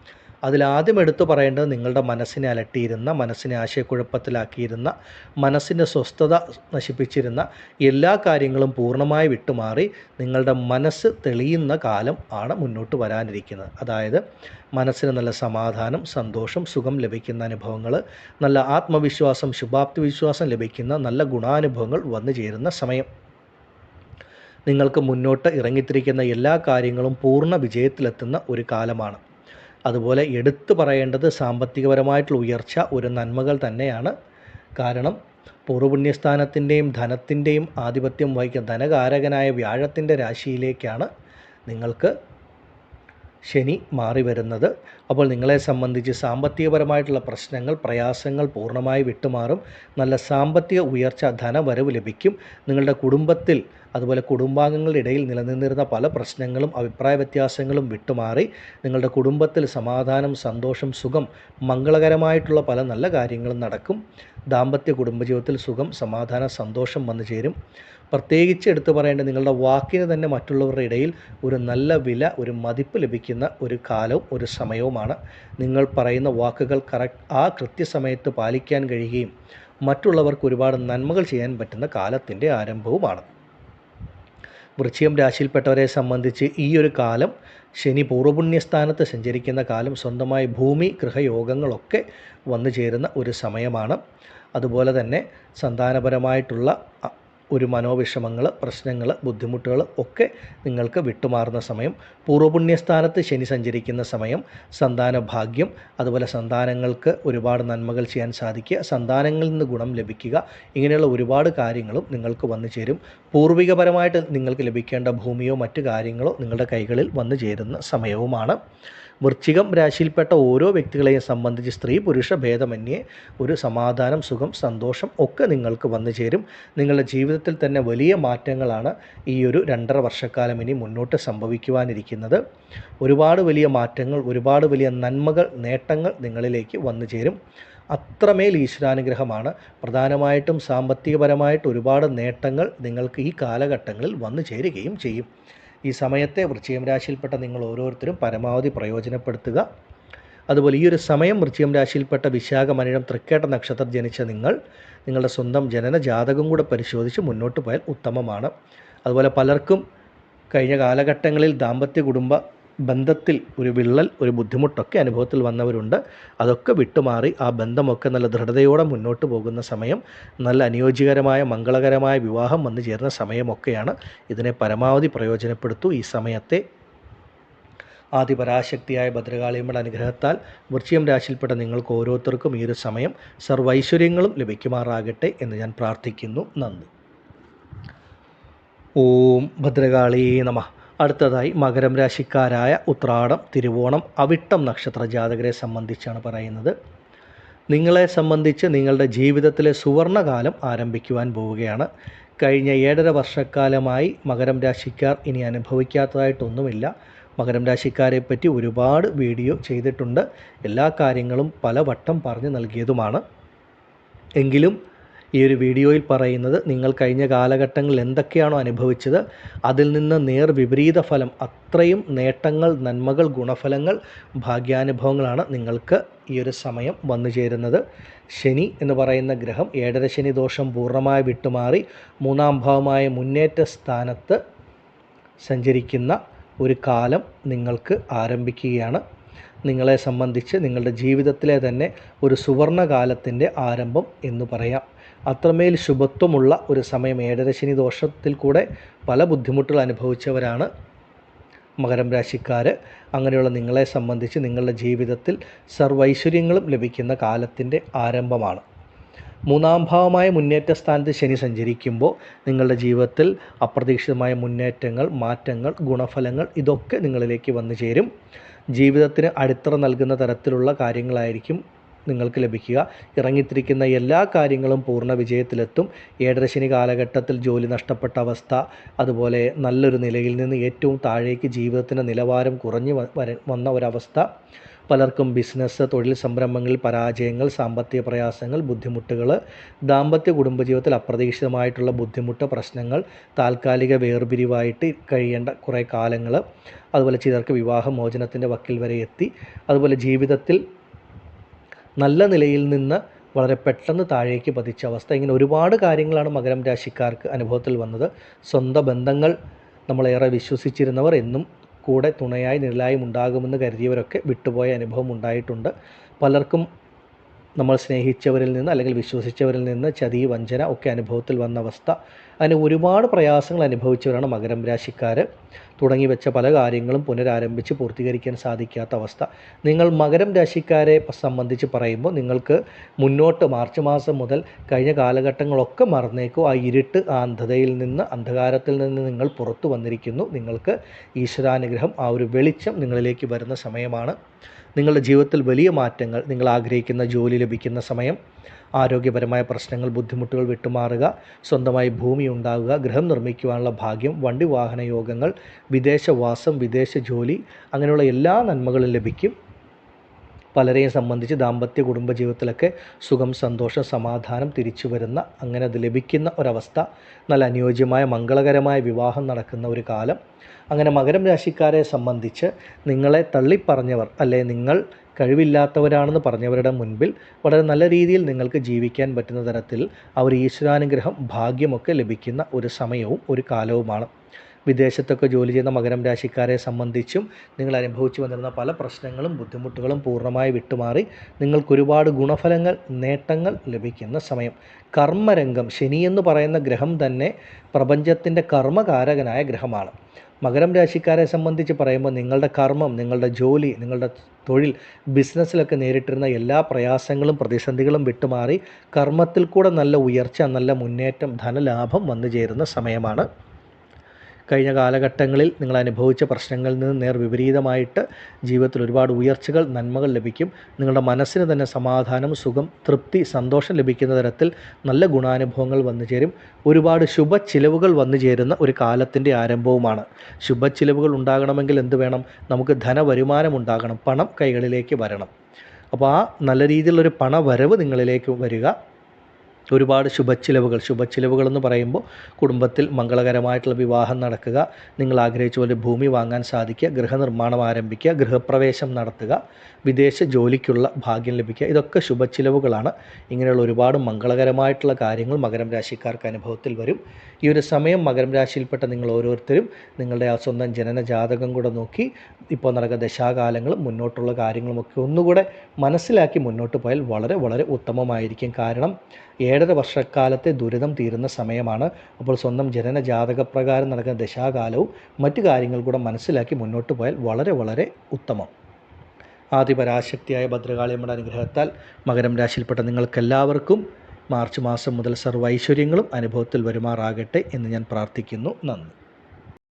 അതിലാദ്യം എടുത്തു പറയേണ്ടത് നിങ്ങളുടെ മനസ്സിനെ അലട്ടിയിരുന്ന മനസ്സിനെ ആശയക്കുഴപ്പത്തിലാക്കിയിരുന്ന മനസ്സിന്റെ സ്വസ്ഥത നശിപ്പിച്ചിരുന്ന എല്ലാ കാര്യങ്ങളും പൂർണമായി വിട്ടുമാറി നിങ്ങളുടെ മനസ്സ് തെളിയുന്ന കാലം ആണ് മുന്നോട്ട് വരാനിരിക്കുന്നത്. അതായത് മനസ്സിന് നല്ല സമാധാനം സന്തോഷം സുഖം ലഭിക്കുന്ന അനുഭവങ്ങൾ നല്ല ആത്മവിശ്വാസം ശുഭാപ്തി വിശ്വാസം ലഭിക്കുന്ന നല്ല ഗുണാനുഭവങ്ങൾ വന്നു ചേരുന്ന സമയം. നിങ്ങൾക്ക് മുന്നോട്ട് ഇറങ്ങിത്തിരിക്കുന്ന എല്ലാ കാര്യങ്ങളും പൂർണ വിജയത്തിലെത്തുന്ന ഒരു കാലമാണ്. അതുപോലെ എടുത്തു പറയേണ്ടത് സാമ്പത്തികപരമായിട്ടുള്ള ഉയർച്ച ഒരു നന്മകൾ തന്നെയാണ്. കാരണം പൂർവപുണ്യസ്ഥാനത്തിന്റെയും ധനത്തിന്റെയും ആധിപത്യം വഹിക്കുന്ന ധനകാരകനായ വ്യാഴത്തിന്റെ രാശിയിലേക്കാണ് നിങ്ങൾക്ക് ശനി മാറി വരുന്നത്. അപ്പോൾ നിങ്ങളെ സംബന്ധിച്ച് സാമ്പത്തികപരമായിട്ടുള്ള പ്രശ്നങ്ങൾ പ്രയാസങ്ങൾ പൂർണമായി വിട്ടുമാറും. നല്ല സാമ്പത്തിക ഉയർച്ച ധനവരവ് ലഭിക്കും. നിങ്ങളുടെ കുടുംബത്തിൽ അതുപോലെ കുടുംബാംഗങ്ങളുടെ ഇടയിൽ നിലനിന്നിരുന്ന പല പ്രശ്നങ്ങളും അഭിപ്രായ വ്യത്യാസങ്ങളും വിട്ടുമാറി. നിങ്ങളുടെ കുടുംബത്തിൽ സമാധാനം സന്തോഷം സുഖം മംഗളകരമായിട്ടുള്ള പല നല്ല കാര്യങ്ങളും നടക്കും. ദാമ്പത്യ കുടുംബജീവിതത്തിൽ സുഖം സമാധാനം സന്തോഷം വന്നു ചേരും. പ്രത്യേകിച്ച് എടുത്തു പറയേണ്ടത് നിങ്ങളുടെ വാക്കിന് തന്നെ മറ്റുള്ളവരുടെ ഇടയിൽ ഒരു നല്ല വില ഒരു മതിപ്പ് ലഭിക്കുന്ന ഒരു കാലവും ഒരു സമയവുമാണ്. നിങ്ങൾ പറയുന്ന വാക്കുകൾ കറക്റ്റ് ആ കൃത്യസമയത്ത് പാലിക്കാൻ കഴിയുകയും മറ്റുള്ളവർക്ക് ഒരുപാട് നന്മകൾ ചെയ്യാൻ പറ്റുന്ന കാലത്തിന്റെ ആരംഭവുമാണ്. വൃശ്ചികം രാശിയിൽപ്പെട്ടവരെ സംബന്ധിച്ച് ഈ ഒരു കാലം ശനി പൂർവപുണ്യസ്ഥാനത്ത് സഞ്ചരിക്കുന്ന കാലം സ്വന്തമായി ഭൂമി ഗൃഹയോഗങ്ങളൊക്കെ വന്നു ചേരുന്ന ഒരു സമയമാണ്. അതുപോലെ തന്നെ സന്താനപരമായിട്ടുള്ള ഒരു മനോവിഷമങ്ങൾ പ്രശ്നങ്ങൾ ബുദ്ധിമുട്ടുകൾ ഒക്കെ നിങ്ങൾക്ക് വിട്ടുമാറുന്ന സമയം പൂർവപുണ്യസ്ഥാനത്ത് ശനി സഞ്ചരിക്കുന്ന സമയം സന്താന ഭാഗ്യം അതുപോലെ സന്താനങ്ങൾക്ക് ഒരുപാട് നന്മകൾ ചെയ്യാൻ സാധിക്കുക സന്താനങ്ങളിൽ നിന്ന് ഗുണം ലഭിക്കുക ഇങ്ങനെയുള്ള ഒരുപാട് കാര്യങ്ങളും നിങ്ങൾക്ക് വന്നു ചേരും. പൂർവികപരമായിട്ട് നിങ്ങൾക്ക് ലഭിക്കേണ്ട ഭൂമിയോ മറ്റു കാര്യങ്ങളോ നിങ്ങളുടെ കൈകളിൽ വന്നു ചേരുന്ന സമയവുമാണ്. വൃശ്ചികം രാശിയിൽപ്പെട്ട ഓരോ വ്യക്തികളെയും സംബന്ധിച്ച് സ്ത്രീ പുരുഷ ഭേദമന്യേ ഒരു സമാധാനം സുഖം സന്തോഷം ഒക്കെ നിങ്ങൾക്ക് വന്നു ചേരും. നിങ്ങളുടെ ജീവിതത്തിൽ തന്നെ വലിയ മാറ്റങ്ങളാണ് ഈ ഒരു രണ്ടര വർഷക്കാലം ഇനി മുന്നോട്ട് സംഭവിക്കുവാനിരിക്കുന്നത്. ഒരുപാട് വലിയ മാറ്റങ്ങൾ ഒരുപാട് വലിയ നന്മകൾ നേട്ടങ്ങൾ നിങ്ങളിലേക്ക് വന്നു ചേരും. അത്രമേൽ ഈശ്വരാനുഗ്രഹമാണ്. പ്രധാനമായിട്ടും സാമ്പത്തികപരമായിട്ട് ഒരുപാട് നേട്ടങ്ങൾ നിങ്ങൾക്ക് ഈ കാലഘട്ടങ്ങളിൽ വന്നു ചേരുകയും ചെയ്യും. ഈ സമയത്തെ വൃശ്ചികം രാശിയിൽപ്പെട്ട നിങ്ങൾ ഓരോരുത്തരും പരമാവധി പ്രയോജനപ്പെടുത്തുക. അതുപോലെ ഈ ഒരു സമയം വൃശ്ചികം രാശിയിൽപ്പെട്ട വിശാഖ മനിഴം തൃക്കേട്ട നക്ഷത്രം ജനിച്ച നിങ്ങൾ നിങ്ങളുടെ സ്വന്തം ജനന ജാതകം കൂടെ പരിശോധിച്ച് മുന്നോട്ട് പോയാൽ ഉത്തമമാണ്. അതുപോലെ പലർക്കും കഴിഞ്ഞ കാലഘട്ടങ്ങളിൽ ദാമ്പത്യ കുടുംബ ബന്ധത്തിൽ ഒരു വിള്ളൽ ഒരു ബുദ്ധിമുട്ടൊക്കെ അനുഭവത്തിൽ വന്നവരുണ്ട്. അതൊക്കെ വിട്ടുമാറി ആ ബന്ധമൊക്കെ നല്ല ദൃഢതയോടെ മുന്നോട്ട് പോകുന്ന സമയം നല്ല അനുയോജ്യകരമായ മംഗളകരമായ വിവാഹം വന്നു ചേരുന്ന സമയമൊക്കെയാണ് ഇതിനെ പരമാവധി പ്രയോജനപ്പെടുത്തൂ ഈ സമയത്തെ. ആദിപരാശക്തിയായ ഭദ്രകാളിയമ്മയുടെ അനുഗ്രഹത്താൽ വൃശ്ചികം രാശിയിൽപ്പെട്ട നിങ്ങൾക്ക് ഓരോരുത്തർക്കും ഈ ഒരു സമയം സർവൈശ്വര്യങ്ങളും ലഭിക്കുമാറാകട്ടെ എന്ന് ഞാൻ പ്രാർത്ഥിക്കുന്നു. നന്ദി. ഓം ഭദ്രകാളി നമ. അടുത്തതായി മകരം രാശിക്കാരായ ഉത്രാടം തിരുവോണം അവിട്ടം നക്ഷത്ര ജാതകരെ സംബന്ധിച്ചാണ് പറയുന്നത്. നിങ്ങളെ സംബന്ധിച്ച് നിങ്ങളുടെ ജീവിതത്തിലെ സുവർണകാലം ആരംഭിക്കുവാൻ പോവുകയാണ്. കഴിഞ്ഞ ഏഴര വർഷക്കാലമായി മകരം രാശിക്കാർ ഇനി അനുഭവിക്കാത്തതായിട്ടൊന്നുമില്ല. മകരം രാശിക്കാരെ പറ്റി ഒരുപാട് വീഡിയോ ചെയ്തിട്ടുണ്ട്. എല്ലാ കാര്യങ്ങളും പല വട്ടം പറഞ്ഞു നൽകിയതുമാണ്. എങ്കിലും ഈ ഒരു വീഡിയോയിൽ പറയുന്നത് നിങ്ങൾ കഴിഞ്ഞ കാലഘട്ടങ്ങളിൽ എന്തൊക്കെയാണോ അനുഭവിച്ചത് അതിൽ നിന്ന് നേർ വിപരീത ഫലം അത്രയും നേട്ടങ്ങൾ നന്മകൾ ഗുണഫലങ്ങൾ ഭാഗ്യാനുഭവങ്ങളാണ് നിങ്ങൾക്ക് ഈ ഒരു സമയം വന്നു ചേരുന്നത്. ശനി എന്ന് പറയുന്ന ഗ്രഹം ഏഴര ശനി ദോഷം പൂർണമായി വിട്ടുമാറി മൂന്നാം ഭാവമായ മുന്നേറ്റ സ്ഥാനത്ത് സഞ്ചരിക്കുന്ന ഒരു കാലം നിങ്ങൾക്ക് ആരംഭിക്കുകയാണ്. നിങ്ങളെ സംബന്ധിച്ച് നിങ്ങളുടെ ജീവിതത്തിലെ തന്നെ ഒരു സുവർണകാലത്തിന്റെ ആരംഭം എന്ന് പറയാം. അത്രമേൽ ശുഭത്വമുള്ള ഒരു സമയം. ഏഴര ശനി ദോഷത്തിൽ കൂടെ പല ബുദ്ധിമുട്ടുകൾ അനുഭവിച്ചവരാണ് മകരം രാശിക്കാർ അങ്ങനെയുള്ള നിങ്ങളെ സംബന്ധിച്ച് നിങ്ങളുടെ ജീവിതത്തിൽ സർവൈശ്വര്യങ്ങളും ലഭിക്കുന്ന കാലത്തിന്റെ ആരംഭമാണ്. മൂന്നാം ഭാവമായ മുന്നേറ്റ സ്ഥാനത്ത് ശനി സഞ്ചരിക്കുമ്പോൾ നിങ്ങളുടെ ജീവിതത്തിൽ അപ്രതീക്ഷിതമായ മുന്നേറ്റങ്ങൾ മാറ്റങ്ങൾ ഗുണഫലങ്ങൾ ഇതൊക്കെ നിങ്ങളിലേക്ക് വന്നു ചേരും. ജീവിതത്തിന് അടിത്തറ നൽകുന്ന തരത്തിലുള്ള കാര്യങ്ങളായിരിക്കും നിങ്ങൾക്ക് ലഭിക്കുക. ഇറങ്ങിത്തിരിക്കുന്ന എല്ലാ കാര്യങ്ങളും പൂർണ വിജയത്തിലെത്തും ഏഴരശനി കാലഘട്ടത്തിൽ ജോലി നഷ്ടപ്പെട്ട അവസ്ഥ അതുപോലെ നല്ലൊരു നിലയിൽ നിന്ന് ഏറ്റവും താഴേക്ക് ജീവിതത്തിന്റെ നിലവാരം കുറഞ്ഞു വന്ന ഒരവസ്ഥ. പലർക്കും ബിസിനസ് തൊഴിൽ സംരംഭങ്ങളിൽ പരാജയങ്ങൾ സാമ്പത്തിക പ്രയാസങ്ങൾ ബുദ്ധിമുട്ടുകൾ ദാമ്പത്യ കുടുംബജീവിതത്തിൽ അപ്രതീക്ഷിതമായിട്ടുള്ള ബുദ്ധിമുട്ട് പ്രശ്നങ്ങൾ താൽക്കാലിക വേർപിരിവായിട്ട് കഴിയേണ്ട കുറേ കാലങ്ങൾ അതുപോലെ ചിലർക്ക് വിവാഹമോചനത്തിന്റെ വക്കിൽ വരെ എത്തി. അതുപോലെ ജീവിതത്തിൽ നല്ല നിലയിൽ നിന്ന് വളരെ പെട്ടെന്ന് താഴേക്ക് പതിച്ച അവസ്ഥ. ഇങ്ങനെ ഒരുപാട് കാര്യങ്ങളാണ് മകരം രാശിക്കാർക്ക് അനുഭവത്തിൽ വന്നത്. സ്വന്തം ബന്ധങ്ങൾ നമ്മളേറെ വിശ്വസിച്ചിരുന്നവർ എന്നും കൂടെ തുണയായി നിഴലായും ഉണ്ടാകുമെന്ന് കരുതിയവരൊക്കെ വിട്ടുപോയ അനുഭവം ഉണ്ടായിട്ടുണ്ട്. പലർക്കും നമ്മൾ സ്നേഹിച്ചവരിൽ നിന്ന് അല്ലെങ്കിൽ വിശ്വസിച്ചവരിൽ നിന്ന് ചതി വഞ്ചന ഒക്കെ അനുഭവത്തിൽ വന്ന അവസ്ഥ. അങ്ങനെ ഒരുപാട് പ്രയാസങ്ങൾ അനുഭവിച്ചവരാണ് മകരം രാശിക്കാർ തുടങ്ങി വെച്ച പല കാര്യങ്ങളും പുനരാരംഭിച്ച് പൂർത്തീകരിക്കാൻ സാധിക്കാത്ത അവസ്ഥ. നിങ്ങൾ മകരം രാശിക്കാരെ സംബന്ധിച്ച് പറയുമ്പോൾ നിങ്ങൾക്ക് മുന്നോട്ട് മാർച്ച് മാസം മുതൽ കഴിഞ്ഞ കാലഘട്ടങ്ങളൊക്കെ മറന്നേക്കും. ആ ഇരുട്ട് അന്ധതയിൽ നിന്ന് അന്ധകാരത്തിൽ നിന്ന് നിങ്ങൾ പുറത്തു വന്നിരിക്കുന്നു. നിങ്ങൾക്ക് ഈശ്വരാനുഗ്രഹം ആ ഒരു വെളിച്ചം നിങ്ങളിലേക്ക് വരുന്ന സമയമാണ്. നിങ്ങളുടെ ജീവിതത്തിൽ വലിയ മാറ്റങ്ങൾ നിങ്ങൾ ആഗ്രഹിക്കുന്ന ജോലി ലഭിക്കുന്ന സമയം. ആരോഗ്യപരമായ പ്രശ്നങ്ങൾ ബുദ്ധിമുട്ടുകൾ വിട്ടുമാറുക സ്വന്തമായി ഭൂമി ഉണ്ടാകുക ഗൃഹം നിർമ്മിക്കുവാനുള്ള ഭാഗ്യം വണ്ടി വാഹന യോഗങ്ങൾ വിദേശവാസം വിദേശ ജോലി അങ്ങനെയുള്ള എല്ലാ നന്മകളും ലഭിക്കും. പലരെയും സംബന്ധിച്ച് ദാമ്പത്യ കുടുംബ ജീവിതത്തിലൊക്കെ സുഖം സന്തോഷം സമാധാനം തിരിച്ചു വരുന്ന അങ്ങനെ അത് ലഭിക്കുന്ന ഒരവസ്ഥ. നല്ല അനുയോജ്യമായ മംഗളകരമായ വിവാഹം നടക്കുന്ന ഒരു കാലം. അങ്ങനെ മകരം രാശിക്കാരെ സംബന്ധിച്ച് നിങ്ങളെ തള്ളിപ്പറഞ്ഞവർ അല്ലെ നിങ്ങൾ കഴിവില്ലാത്തവരാണെന്ന് പറഞ്ഞവരുടെ മുൻപിൽ വളരെ നല്ല രീതിയിൽ നിങ്ങൾക്ക് ജീവിക്കാൻ പറ്റുന്ന തരത്തിൽ അവർ ഈശ്വരാനുഗ്രഹം ഭാഗ്യമൊക്കെ ലഭിക്കുന്ന ഒരു സമയവും ഒരു കാലവുമാണ്. വിദേശത്തൊക്കെ ജോലി ചെയ്യുന്ന മകരം രാശിക്കാരെ സംബന്ധിച്ചും നിങ്ങൾ അനുഭവിച്ചു വന്നിരുന്ന പല പ്രശ്നങ്ങളും ബുദ്ധിമുട്ടുകളും പൂർണമായി വിട്ടുമാറി നിങ്ങൾക്കൊരുപാട് ഗുണഫലങ്ങൾ നേട്ടങ്ങൾ ലഭിക്കുന്ന സമയം. കർമ്മരംഗം ശനി എന്ന് പറയുന്ന ഗ്രഹം തന്നെ പ്രപഞ്ചത്തിന്റെ കർമ്മകാരകനായ ഗ്രഹമാണ്. മകരം രാശിക്കാരെ സംബന്ധിച്ച് പറയുമ്പോൾ നിങ്ങളുടെ കർമ്മം നിങ്ങളുടെ ജോലി നിങ്ങളുടെ തൊഴിൽ ബിസിനസ്സിലൊക്കെ നേരിട്ടിരുന്ന എല്ലാ പ്രയാസങ്ങളും പ്രതിസന്ധികളും വിട്ടുമാറി കർമ്മത്തിൽ കൂടെ നല്ല ഉയർച്ച നല്ല മുന്നേറ്റം ധനലാഭം വന്നു ചേരുന്ന സമയമാണ്. കഴിഞ്ഞ കാലഘട്ടങ്ങളിൽ നിങ്ങൾ അനുഭവിച്ച പ്രശ്നങ്ങളിൽ നിന്ന് നേർ വിപരീതമായിട്ട് ജീവിതത്തിൽ ഒരുപാട് ഉയർച്ചകൾ നന്മകൾ ലഭിക്കും. നിങ്ങളുടെ മനസ്സിന് തന്നെ സമാധാനം സുഖം തൃപ്തി സന്തോഷം ലഭിക്കുന്ന തരത്തിൽ നല്ല ഗുണാനുഭവങ്ങൾ വന്നു ചേരും. ഒരുപാട് ശുഭ ചിലവുകൾ വന്നു ചേരുന്ന ഒരു കാലത്തിന്റെ ആരംഭവുമാണ്. ശുഭ ചിലവുകൾ ഉണ്ടാകണമെങ്കിൽ എന്ത് വേണം? നമുക്ക് ധനവരുമാനം ഉണ്ടാകണം. പണം കൈകളിലേക്ക് വരണം. അപ്പോൾ ആ നല്ല രീതിയിലുള്ളൊരു പണവരവ് നിങ്ങളിലേക്ക് വരിക. ഒരുപാട് ശുഭച്ചിലവുകൾ. ശുഭച്ചിലവുകൾ എന്ന് പറയുമ്പോൾ കുടുംബത്തിൽ മംഗളകരമായിട്ടുള്ള വിവാഹം നടക്കുക നിങ്ങൾ ആഗ്രഹിച്ച പോലെ ഭൂമി വാങ്ങാൻ സാധിക്കുക ഗൃഹനിർമ്മാണം ആരംഭിക്കുക ഗൃഹപ്രവേശം നടത്തുക വിദേശ ജോലിക്കുള്ള ഭാഗ്യം ലഭിക്കുക. ഇതൊക്കെ ശുഭച്ചിലവുകളാണ്. ഇങ്ങനെയുള്ള ഒരുപാട് മംഗളകരമായിട്ടുള്ള കാര്യങ്ങൾ മകരം രാശിക്കാർക്ക് അനുഭവത്തിൽ വരും. ഈ ഒരു സമയം മകരം രാശിയിൽപ്പെട്ട നിങ്ങൾ ഓരോരുത്തരും നിങ്ങളുടെ ആ സ്വന്തം ജനന ജാതകം കൂടെ നോക്കി ഇപ്പോൾ നടക്കുന്ന ദശാകാലങ്ങളും മുന്നോട്ടുള്ള കാര്യങ്ങളുമൊക്കെ ഒന്നുകൂടെ മനസ്സിലാക്കി മുന്നോട്ട് പോയാൽ വളരെ വളരെ ഉത്തമമായിരിക്കും. കാരണം ഏഴര വർഷക്കാലത്തെ ദുരിതം തീരുന്ന സമയമാണ്. അപ്പോൾ സ്വന്തം ജനന ജാതകപ്രകാരം നടക്കുന്ന ദശാകാലവും മറ്റു കാര്യങ്ങൾ കൂടെ മനസ്സിലാക്കി മുന്നോട്ട് പോയാൽ വളരെ വളരെ ഉത്തമം. ആദിപരാശക്തിയായ ഭദ്രകാളിയമ്മയുടെ അനുഗ്രഹത്താൽ മകരം രാശിയിൽപ്പെട്ട നിങ്ങൾക്കെല്ലാവർക്കും മാർച്ച് മാസം മുതൽ സർവ ഐശ്വര്യങ്ങളും അനുഭവത്തിൽ വരുമാറാകട്ടെ എന്ന് ഞാൻ പ്രാർത്ഥിക്കുന്നു. നന്ദി.